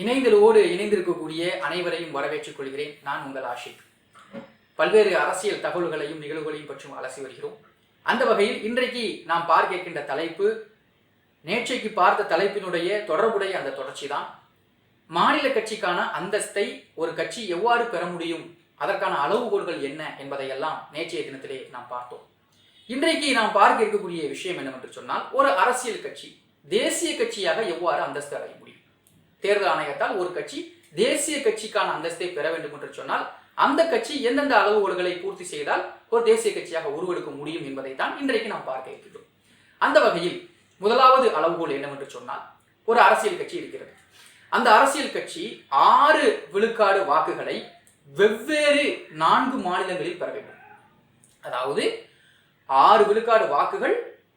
இணைந்தலோடு இணைந்திருக்கக்கூடிய அனைவரையும் வரவேற்றுக் கொள்கிறேன். நான் உங்கள் ஆஷிக். பல்வேறு அரசியல் தகவல்களையும் நிகழ்வுகளையும் பற்றியும் அலசி வருகிறோம். அந்த வகையில் இன்றைக்கு நாம் பார்க்க இருக்கின்ற தலைப்பு நேற்றைக்கு பார்த்த தலைப்பினுடைய தொடர்புடைய அந்த தொடர்ச்சி தான் மாநில கட்சிக்கான அந்தஸ்தை ஒரு கட்சி எவ்வாறு பெற முடியும்? அதற்கான அளவுகோல்கள் என்ன என்பதையெல்லாம் நேற்றைய தினத்திலே நாம் பார்த்தோம். இன்றைக்கு நாம் பார்க்க இருக்கக்கூடிய விஷயம் என்னவென்று சொன்னால் ஒரு அரசியல் கட்சி தேசிய கட்சியாக எவ்வாறு அந்தஸ்து அடைய முடியும்? தேர்தல் ஆணையத்தால் ஒரு கட்சி தேசிய கட்சிக்கான அந்தஸ்தை பெற வேண்டும் என்று சொன்னால் அந்த கட்சி எந்தெந்த அளவுகோல்களை பூர்த்தி செய்தால் ஒரு தேசிய கட்சியாக உருவெடுக்க முடியும் என்பதை தான் இன்றைக்கு நாம் பார்க்க இருக்கிறோம் அந்த வகையில் முதலாவது அளவுகோல் என்னவென்று சொன்னால் ஒரு அரசியல் கட்சி இருக்கிறது. அந்த அரசியல் கட்சி ஆறு விழுக்காடு வாக்குகளை வெவ்வேறு நான்கு மாநிலங்களில் பெற வேண்டும். அதாவது ஆறு விழுக்காடு வாக்குகள்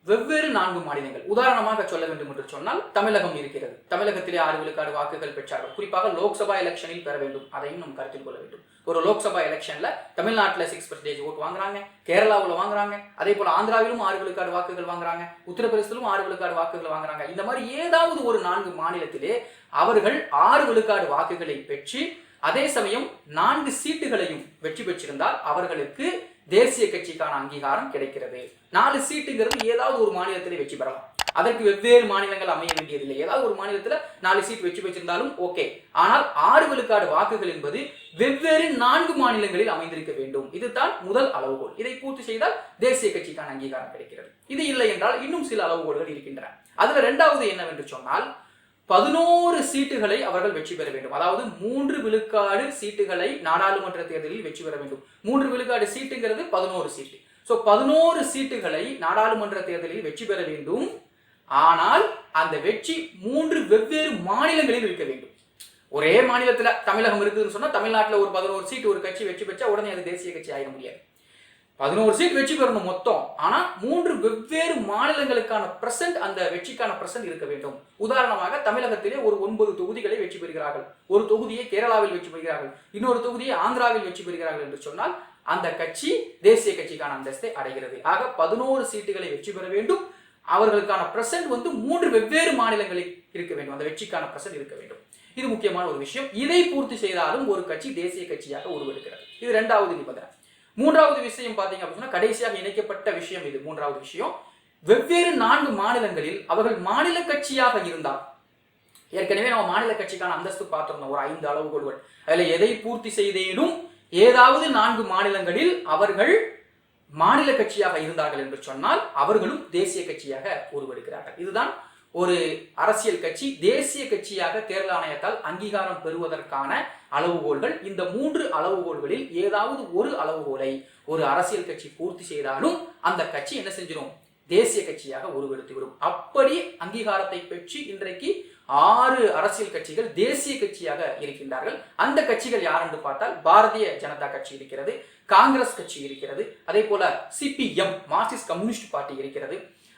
வெவ்வேறு நான்கு மாநிலங்கள். உதாரணமாக சொல்ல வேண்டும் என்று சொன்னால் தமிழகம் இருக்கிறது. தமிழகத்திலே ஆறு விழுக்காடு வாக்குகள் பெற்றார்கள். குறிப்பாக லோக்சபா எலெக்ஷனில் பெற வேண்டும். அதையும் நாம் கருத்தில் கொள்ள வேண்டும். ஒரு லோக்சபா எலெக்ஷன்ல தமிழ்நாட்டில் சிக்ஸ் பர்சன்டேஜ் ஓட்டு வாங்குறாங்க. கேரளாவில் வாங்குறாங்க. அதே போல ஆந்திராவிலும் ஆறு விழுக்காடு வாக்குகள் வாங்குறாங்க. உத்தரப்பிரதேசத்திலும் ஆறு விழுக்காடு வாக்குகள் வாங்குறாங்க. இந்த மாதிரி ஏதாவது ஒரு நான்கு மாநிலத்திலே அவர்கள் ஆறு விழுக்காடு வாக்குகளை பெற்று அதே சமயம் நான்கு சீட்டுகளையும் வெற்றி பெற்றிருந்தால் அவர்களுக்கு தேசிய கட்சிக்கான அங்கீகாரம் கிடைக்கிறது. நாலு சீட்டுங்கிறது ஏதாவது ஒரு மாநிலத்திலே வெற்றி பெறலாம். அதற்கு வெவ்வேறு மாநிலங்கள் அமைய வேண்டியதில்லை. ஏதாவது ஒரு மாநிலத்தில் நாலு சீட் வெற்றி பெற்றிருந்தாலும் ஓகே. ஆனால் ஆறு விழுக்காடு வாக்குகள் என்பது வெவ்வேறு நான்கு மாநிலங்களில் அமைந்திருக்க வேண்டும். இதுதான் முதல் அளவுகோல். இதை பூர்த்தி செய்தால் தேசிய கட்சிக்கான அங்கீகாரம் கிடைக்கிறது. இது இல்லை என்றால் இன்னும் சில அளவுகோல்கள் இருக்கின்றன. அதுல ரெண்டாவது என்னவென்று சொன்னால் பதினோரு சீட்டுகளை அவர்கள் வெற்றி பெற வேண்டும். அதாவது மூன்று விழுக்காடு சீட்டுகளை நாடாளுமன்ற தேர்தலில் வெற்றி பெற வேண்டும். மூன்று விழுக்காடு சீட்டுங்கிறது பதினோரு சீட்டு. ஸோ பதினோரு சீட்டுகளை நாடாளுமன்ற தேர்தலில் வெற்றி பெற வேண்டும். ஆனால் அந்த வெற்றி மூன்று வெவ்வேறு மாநிலங்களில் இருக்க வேண்டும். ஒரே மாநிலத்தில் தமிழகம் இருக்குதுன்னு சொன்னால் தமிழ்நாட்டில் ஒரு பதினோரு சீட்டு ஒரு கட்சி வெற்றி பெற்றா உடனே அது தேசிய கட்சி ஆகிட முடியாது. பதினோரு சீட் வெற்றி பெறணும் மொத்தம். ஆனால் மூன்று வெவ்வேறு மாநிலங்களுக்கான பிரசன்ட் அந்த வெற்றிக்கான பிரசன்ட் இருக்க வேண்டும். உதாரணமாக தமிழகத்திலே ஒரு ஒன்பது தொகுதிகளை வெற்றி பெறுகிறார்கள். ஒரு தொகுதியை கேரளாவில் வெற்றி பெறுகிறார்கள். இன்னொரு தொகுதியை ஆந்திராவில் வெற்றி பெறுகிறார்கள் என்று சொன்னால் அந்த கட்சி தேசிய கட்சிக்கான அந்தஸ்தை அடைகிறது. ஆக பதினோரு சீட்டுகளை வெற்றி பெற வேண்டும். அவர்களுக்கான பிரசன்ட் வந்து மூன்று வெவ்வேறு மாநிலங்களில் இருக்க வேண்டும். அந்த வெற்றிக்கான பிரசன்ட் இருக்க வேண்டும். இது முக்கியமான ஒரு விஷயம். இதை பூர்த்தி செய்தாலும் ஒரு கட்சி தேசிய கட்சியாக உருவெடுக்கிறது. இது இரண்டாவது நிபந்தனை. மூன்றாவது விஷயம் பார்த்தீங்க அப்படின்னா கடைசியாக இணைக்கப்பட்ட விஷயம் இது மூன்றாவது விஷயம். வெவ்வேறு நான்கு மாநிலங்களில் அவர்கள் மாநில கட்சியாக இருந்தால் ஏற்கனவே நம்ம மாநில கட்சிக்கான அந்தஸ்து பார்த்திருந்தோம் ஒரு ஐந்து அளவுகோள்கள் அதில் எதை பூர்த்தி செய்தேனும் ஏதாவது நான்கு மாநிலங்களில் அவர்கள் மாநில கட்சியாக இருந்தார்கள் என்று சொன்னால் அவர்களும் தேசிய கட்சியாக உருவெடுக்கிறார்கள். இதுதான் ஒரு அரசியல் கட்சி தேசிய கட்சியாக தேர்தல் ஆணையத்தால் அங்கீகாரம் பெறுவதற்கான அளவுகோல்கள் இந்த மூன்று அளவுகோல்களில் ஏதாவது ஒரு அளவுகோலை ஒரு அரசியல் கட்சி பூர்த்தி செய்தாலும் அந்த கட்சி என்ன செஞ்சிடும் தேசிய கட்சியாக உருவெடுத்துவிடும். அப்படி அங்கீகாரத்தை பெற்று இன்றைக்கு ஆறு அரசியல் கட்சிகள் தேசிய கட்சியாக இருக்கின்றார்கள். அந்த கட்சிகள் யார் என்று பார்த்தால் பாரதிய ஜனதா கட்சி இருக்கிறது காங்கிரஸ் கட்சி இருக்கிறது அதே போல சிபிஎம் மார்க்சிஸ்ட் கம்யூனிஸ்ட் பார்ட்டி இருக்கிறது.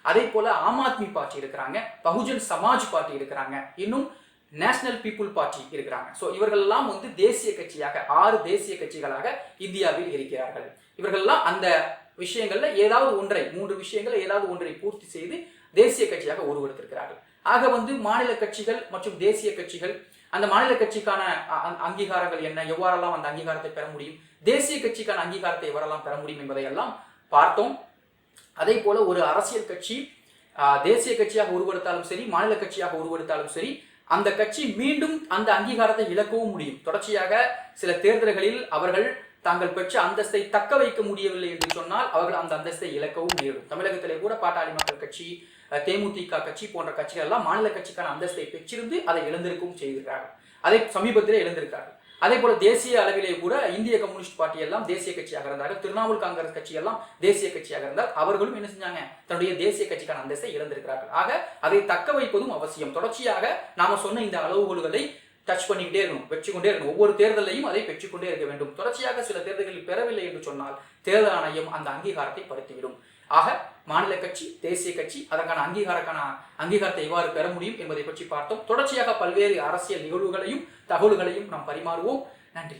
அதே போல ஆம் ஆத்மி பார்ட்டி இருக்கிறாங்க பகுஜன் சமாஜ் பார்ட்டி இருக்கிறாங்க இன்னும் நேஷனல் பீப்புள் பார்ட்டி இருக்கிறாங்க. ஸோ இவர்கள்லாம் வந்து தேசிய கட்சியாக ஆறு தேசிய கட்சிகளாக இந்தியாவில் இருக்கிறார்கள். இவர்கள்லாம் அந்த விஷயங்கள்ல ஏதாவது ஒன்றை மூன்று விஷயங்கள் ஏதாவது ஒன்றை பூர்த்தி செய்து தேசிய கட்சியாக உருவெடுத்திருக்கிறார்கள். ஆக வந்து மாநில கட்சிகள் மற்றும் தேசிய கட்சிகள் அந்த மாநில கட்சிக்கான அங்கீகாரங்கள் என்ன? எவ்வாறெல்லாம் அந்த அங்கீகாரத்தை பெற முடியும்? தேசிய கட்சிக்கான அங்கீகாரத்தை எவ்வாறெல்லாம் பெற முடியும் என்பதையெல்லாம் பார்த்தோம். அதே போல ஒரு அரசியல் கட்சி தேசிய கட்சியாக உருவெடுத்தாலும் சரி மாநில கட்சியாக உருவெடுத்தாலும் சரி அந்த கட்சி மீண்டும் அந்த அங்கீகாரத்தை இழக்கவும் முடியும். தொடர்ச்சியாக சில தேர்தல்களில் அவர்கள் தாங்கள் பெற்ற அந்தஸ்தை தக்க வைக்க முடியவில்லை என்று சொன்னால் அவர்கள் அந்த அந்தஸ்தை இழக்கவும் நேரிடும். தமிழகத்திலே கூட பாட்டாளி மக்கள் கட்சி தேமுதிக கட்சி போன்ற கட்சிகள் எல்லாம் மாநில கட்சிக்கான அந்தஸ்தை பெற்றிருந்து அதை இழந்திருக்கவும் செய்திருக்கிறார்கள். அதை சமீபத்திலே இழந்திருக்கிறார்கள். அதே போல தேசிய அளவிலே கூட இந்திய கம்யூனிஸ்ட் பார்ட்டி எல்லாம் தேசிய கட்சியாக இருந்தார்கள். திரிணாமுல் காங்கிரஸ் கட்சி எல்லாம் தேசிய கட்சியாக இருந்தால் அவர்களும் என்ன செஞ்சாங்க? தன்னுடைய தேசிய கட்சிக்கான அந்தஸ்தை இழந்திருக்கிறார்கள். ஆக அதை தக்க வைப்பதும் அவசியம். தொடர்ச்சியாக நாம சொன்ன இந்த அளவுகோல்களை டச் பண்ணிக்கிட்டே இருக்கணும் பெற்றுக்கொண்டே இருக்கணும். ஒவ்வொரு தேர்தலையும் அதை பெற்றுக்கொண்டே இருக்க வேண்டும். தொடர்ச்சியாக சில தேர்தல்களில் பெறவில்லை என்று சொன்னால் தேர்தல் ஆணையம் அந்த அங்கீகாரத்தை படுத்திவிடும் ஆக மாநில கட்சி தேசிய கட்சி அதற்கான அங்கீகாரக்கான அங்கீகாரத்தை எவ்வாறு பெற முடியும் என்பதை பற்றி பார்த்தோம். தொடர்ச்சியாக பல்வேறு அரசியல் நிகழ்வுகளையும் தகவல்களையும் நாம் பரிமாறுவோம். நன்றி.